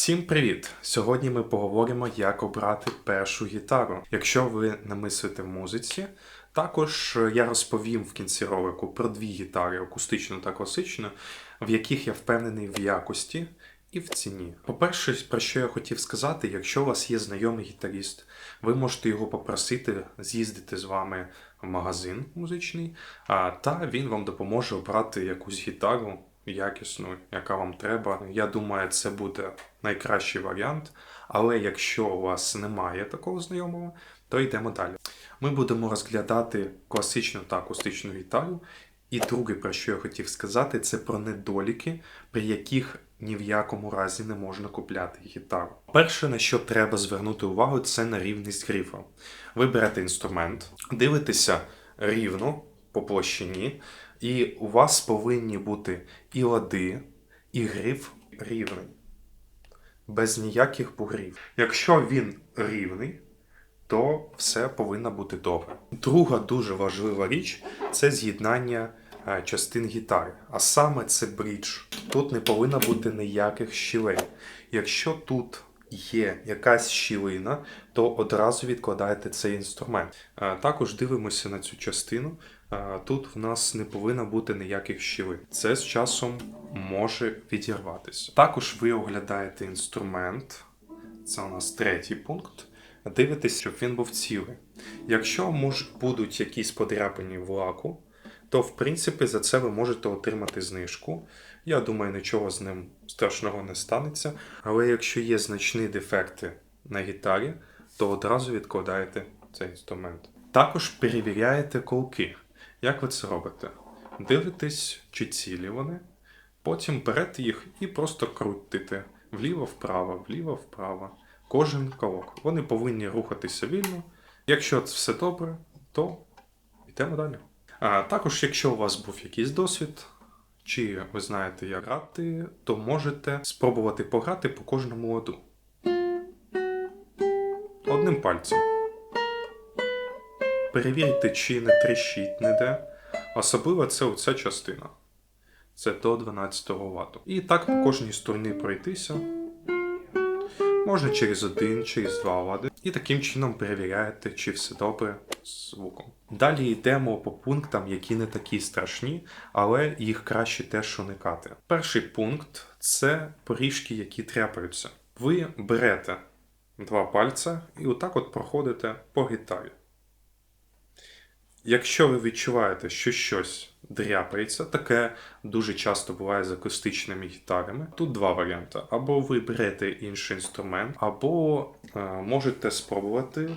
Всім привіт! Сьогодні ми поговоримо, як обрати першу гітару. Якщо ви намислите в музиці, також я розповім в кінці ролику про дві гітари акустичну та класичну, в яких я впевнений в якості і в ціні. По-перше, про що я хотів сказати, якщо у вас є знайомий гітаріст, ви можете його попросити з'їздити з вами в магазин музичний, та він вам допоможе обрати якусь гітару якісну, яка вам треба. Я думаю, це буде найкращий варіант. Але якщо у вас немає такого знайомого, то йдемо далі. Ми будемо розглядати класичну та акустичну гітару. І друге, про що я хотів сказати, це про недоліки, при яких ні в якому разі не можна купляти гітару. Перше, на що треба звернути увагу, це на рівність грифа. Ви берете інструмент, дивитеся рівно по площині, і у вас повинні бути і лади, і гриф рівний. Без ніяких бугрів. Якщо він рівний, то все повинно бути добре. Друга дуже важлива річ це з'єднання е, частин гітари. А саме це брідж. Тут не повинно бути ніяких щілей. Якщо тут є якась щілина, то одразу відкладаєте цей інструмент. Е, Також дивимося на цю частину. Е, Тут в нас не повинно бути ніяких щілин. Це з часом може відірватися. Також ви оглядаєте інструмент. Це у нас третій пункт. Дивитесь, щоб він був цілий. Якщо будуть якісь подряпини в лаку, то в принципі за це ви можете отримати знижку. Я думаю, нічого з ним страшного не станеться. Але якщо є значні дефекти на гітарі, то одразу відкладаєте цей інструмент. Також перевіряєте колки. Як ви це робите? Дивитесь, чи цілі вони, потім берете їх і просто крутите вліво-вправо, вліво-вправо. Кожен колок. Вони повинні рухатися вільно. Якщо це все добре, то йдемо далі. Також, якщо у вас був якийсь досвід, чи ви знаєте, як грати, то можете спробувати пограти по кожному ладу. Одним пальцем. Перевірте, чи не тріщить ніде. Особливо це оця частина. Це до 12 Вт. І так по кожній стороні пройтися. Можна через один, через два лади. І таким чином перевіряєте, чи все добре звуком. Далі йдемо по пунктам, які не такі страшні, але їх краще теж уникати. Перший пункт це поріжки, які тряпаються. Ви берете два пальця і отак от проходите по гітарі. Якщо ви відчуваєте, що щось дряпається, таке дуже часто буває з акустичними гітарами. Тут два варіанти: або ви берете інший інструмент, або е, можете спробувати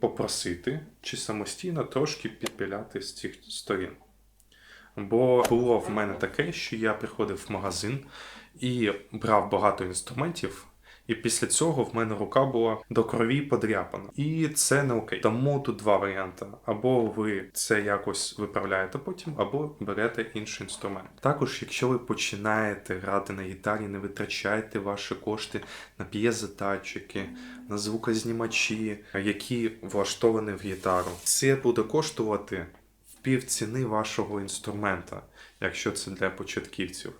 попросити чи самостійно трошки підпиляти з цих сторін. Бо було в мене таке, що я приходив в магазин і брав багато інструментів. І після цього в мене рука була до крові подряпана. І це не окей. Тому тут два варіанти: або ви це якось виправляєте потім, або берете інший інструмент. Також, якщо ви починаєте грати на гітарі, не витрачайте ваші кошти на п'єзодатчики, на звукознімачі, які влаштовані в гітару. Це буде коштувати в пів ціни вашого інструмента, якщо це для початківців.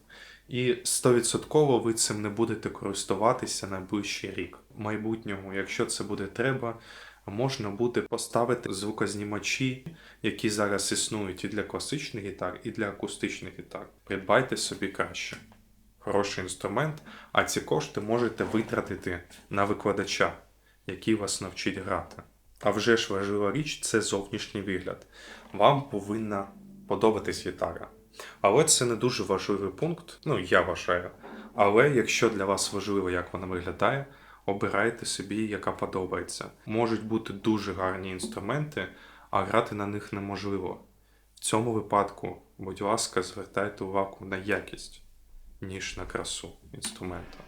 І 100% ви цим не будете користуватися найближчий рік. В майбутньому, якщо це буде треба, можна буде поставити звукознімачі, які зараз існують і для класичних гітар, і для акустичних гітар. Придбайте собі краще. Хороший інструмент, а ці кошти можете витратити на викладача, який вас навчить грати. А вже ж важлива річ це зовнішній вигляд. Вам повинна подобатись гітара. Але це не дуже важливий пункт, ну я вважаю. Але якщо для вас важливо, як вона виглядає, обирайте собі, яка подобається. Можуть бути дуже гарні інструменти, а грати на них неможливо. В цьому випадку, будь ласка, звертайте увагу на якість, ніж на красу інструмента.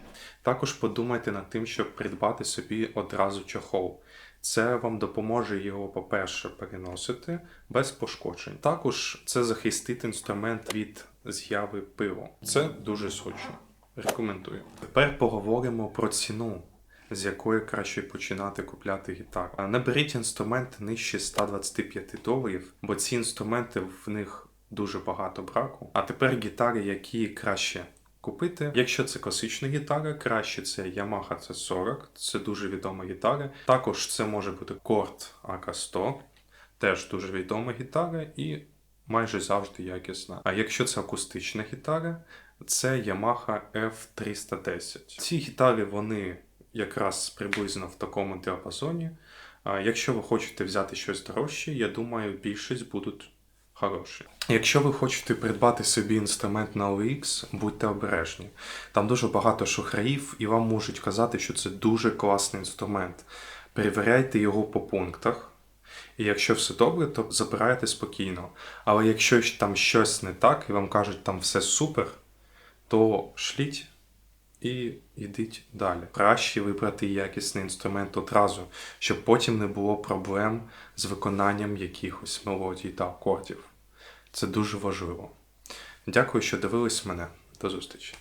Також подумайте над тим, щоб придбати собі одразу чохол. Це вам допоможе його, по-перше, переносити без пошкоджень. Також це захистить інструмент від з'яви пилу. Це дуже зручно. Рекомендую. Тепер поговоримо про ціну, з якої краще починати купляти гітару. Не беріть інструмент нижче 125 доларів, бо ці інструменти в них дуже багато браку. А тепер гітари, які краще купити. Якщо це класична гітара, краще це Yamaha C40, це дуже відома гітара. Також це може бути Korg AK100, теж дуже відома гітара і майже завжди якісна. А якщо це акустична гітара, це Yamaha F310. Ці гітари вони якраз приблизно в такому діапазоні. Якщо ви хочете взяти щось дорожче, я думаю, більшість будуть хороші. Якщо ви хочете придбати собі інструмент на OX, будьте обережні. Там дуже багато шухраїв, і вам можуть казати, що це дуже класний інструмент. Перевіряйте його по пунктах. І якщо все добре, то забирайте спокійно. Але якщо там щось не так, і вам кажуть, там все супер, то шліть і йдіть далі. Краще вибрати якісний інструмент одразу, щоб потім не було проблем з виконанням якихось мелодій та акордів. Це дуже важливо. Дякую, що дивились мене. До зустрічі.